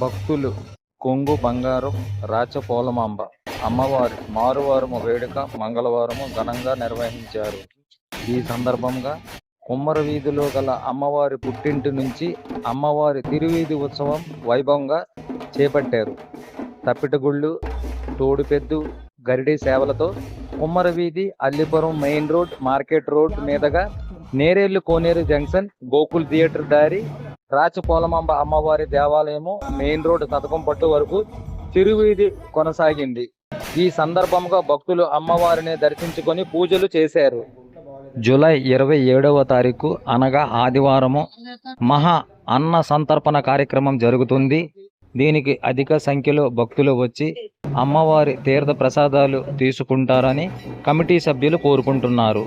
భక్తులు కొంగు బంగారం రాచపోలమాంబ అమ్మవారి మారువారము వేడుక మంగళవారము ఘనంగా నిర్వహించారు. ఈ సందర్భంగా కుమ్మర వీధిలో గల అమ్మవారి పుట్టింటి నుంచి అమ్మవారి తిరువీధి ఉత్సవం వైభవంగా చేపట్టారు. తప్పిటగుళ్ళు తోడుపెద్దు గరిడి సేవలతో Kummara Veedhi Allipuram main road market road మీదుగా నేరేళ్ళు కోనేరు జంక్షన్ గోకుల్ థియేటర్ దారి రాచపోలమాంబ అమ్మవారి దేవాలయము మెయిన్ రోడ్ సతకం పట్టు వరకు తిరువీధి కొనసాగింది. ఈ సందర్భంగా భక్తులు అమ్మవారిని దర్శించుకొని పూజలు చేశారు. జూలై ఇరవై ఏడవ తారీఖు అనగా ఆదివారము మహా అన్న సంతర్పణ కార్యక్రమం జరుగుతుంది. దీనికి అధిక సంఖ్యలో భక్తులు వచ్చి అమ్మవారి తీర్థ ప్రసాదాలు తీసుకుంటారని కమిటీ సభ్యులు కోరుకుంటున్నారు.